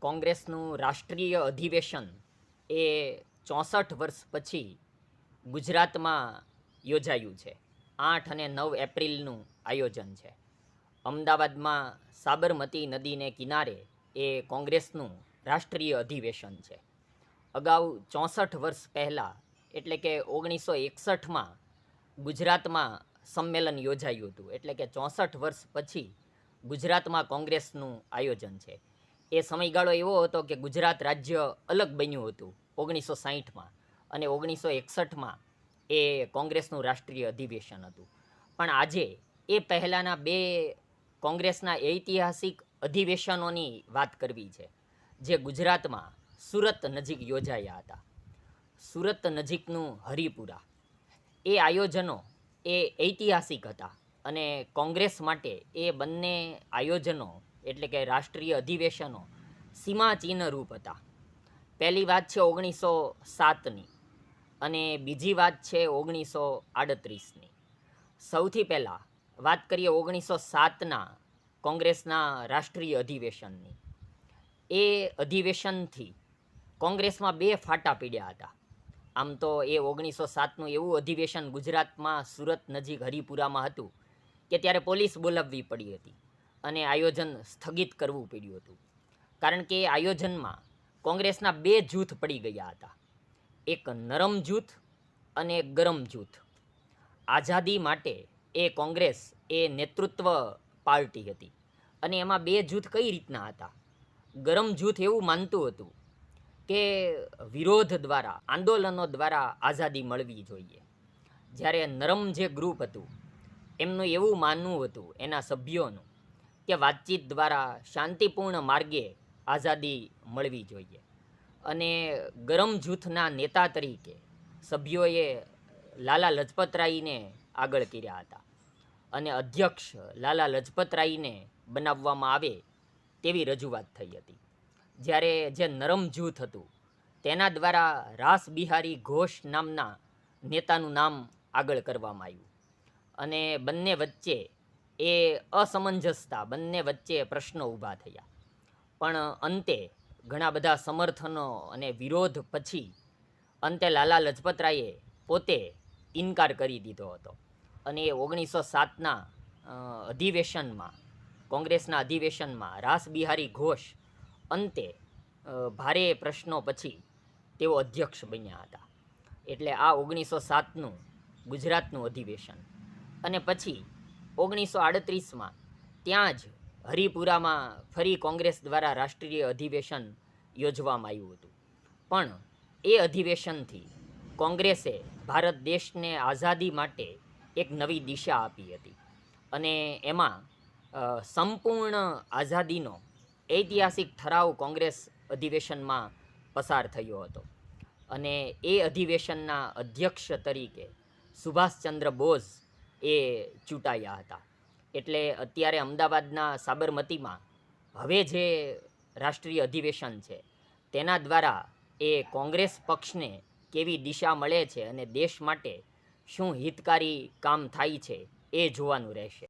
કોંગ્રેસનું રાષ્ટ્રીય અધિવેશન એ ચોસઠ વર્ષ પછી ગુજરાતમાં યોજાયું છે. આઠ અને નવ એપ્રિલનું આયોજન છે. અમદાવાદમાં સાબરમતી નદીને કિનારે એ કોંગ્રેસનું રાષ્ટ્રીય અધિવેશન છે. અગાઉ ચોસઠ વર્ષ પહેલાં, એટલે કે ઓગણીસો એકસઠમાં ગુજરાતમાં સંમેલન યોજાયું હતું. એટલે કે ચોસઠ વર્ષ પછી ગુજરાતમાં કોંગ્રેસનું આયોજન છે. એ સમયગાળો એવો હતો કે ગુજરાત રાજ્ય અલગ બન્યું હતું ઓગણીસો સાહીઠમાં અને ઓગણીસો એકસઠમાં એ કોંગ્રેસનું રાષ્ટ્રીય અધિવેશન હતું. પણ આજે એ પહેલાંના બે કોંગ્રેસના ઐતિહાસિક અધિવેશનોની વાત કરવી છે, જે ગુજરાતમાં સુરત નજીક યોજાયા હતા. સુરત નજીકનું હરિપુરા. એ આયોજનો એ ઐતિહાસિક હતા અને કોંગ્રેસ માટે એ બંને આયોજનો એટલે કે રાષ્ટ્રીય અધિવેશનો સીમાચિહ્ન રૂપ હતા. પહેલી વાત છે ઓગણીસો સાતની અને બીજી વાત છે ઓગણીસો આડત્રીસની. સૌથી પહેલાં વાત કરીએ ઓગણીસો સાતના કોંગ્રેસના રાષ્ટ્રીય અધિવેશનની. એ અધિવેશનથી કોંગ્રેસમાં બે ફાટા પીડ્યા હતા. આમ તો એ ઓગણીસો સાતનું એવું અધિવેશન ગુજરાતમાં સુરત નજીક હરિપુરામાં હતું કે ત્યારે પોલીસ બોલાવવી પડી હતી. અને આયોજન સ્થગિત કરવું પડ્યું હતું. કારણ કે આયોજનમાં કોંગ્રેસના બે જૂથ પડી ગયા હતા. એક નરમ જૂથ અને ગરમ જૂથ. આઝાદી માટે એ કોંગ્રેસ એ નેતૃત્વ પાર્ટી હતી અને એમાં બે જૂથ કઈ રીતના હતા? ગરમ જૂથ એવું માનતું હતું કે વિરોધ દ્વારા, આંદોલનો દ્વારા આઝાદી મળવી જોઈએ. જ્યારે નરમ જે ગ્રુપ હતું, એમનું એવું માનવું હતું, એના સભ્યોનું કે વાતચીત દ્વારા શાંતિપૂર્ણ માર્ગે આઝાદી મળવી જોઈએ. અને ગરમ જૂથના નેતા તરીકે સભ્યોએ લાલા લજપતરાયને આગળ કર્યા હતા અને અધ્યક્ષ લાલા લજપતરાયને બનાવવામાં આવે તેવી રજૂઆત થઈ હતી. જ્યારે જે નરમ જૂથ હતું તેના દ્વારા રાસ બિહારી ઘોષ નામના નેતાનું નામ આગળ કરવામાં આવ્યું. અને બંને વચ્ચે એ અસમંજસતા બંને વચ્ચે પ્રશ્નો ઊભા થયા. પણ અંતે ઘણા બધા સમર્થનો અને વિરોધ પછી અંતે લાલા લજપતરાયે પોતે ઇનકાર કરી દીધો હતો. અને એ ઓગણીસો સાતના અધિવેશનમાં, કોંગ્રેસના અધિવેશનમાં રાસબિહારી ઘોષ અંતે ભારે પ્રશ્નો પછી તેઓ અધ્યક્ષ બન્યા હતા. એટલે આ ઓગણીસો સાતનું ગુજરાતનું અધિવેશન. અને પછી ઓગણીસો આડત્રીસમાં ત્યાં જ હરિપુરામાં ફરી કોંગ્રેસ દ્વારા રાષ્ટ્રીય અધિવેશન યોજવામાં આવ્યું હતું. પણ એ અધિવેશનથી કોંગ્રેસે ભારત દેશને આઝાદી માટે એક નવી દિશા આપી હતી અને એમાં સંપૂર્ણ આઝાદીનો ઐતિહાસિક ઠરાવ કોંગ્રેસ અધિવેશનમાં પસાર થયો હતો. અને એ અધિવેશનના અધ્યક્ષ તરીકે સુભાષચંદ્ર બોઝ એ ચૂંટાયા હતા. એટલે અત્યારે અમદાવાદના સાબરમતીમાં હવે જે રાષ્ટ્રીય અધિવેશન છે, તેના દ્વારા એ કોંગ્રેસ પક્ષને કેવી દિશા મળે છે અને દેશ માટે શું હિતકારી કામ થાય છે એ જોવાનું રહેશે.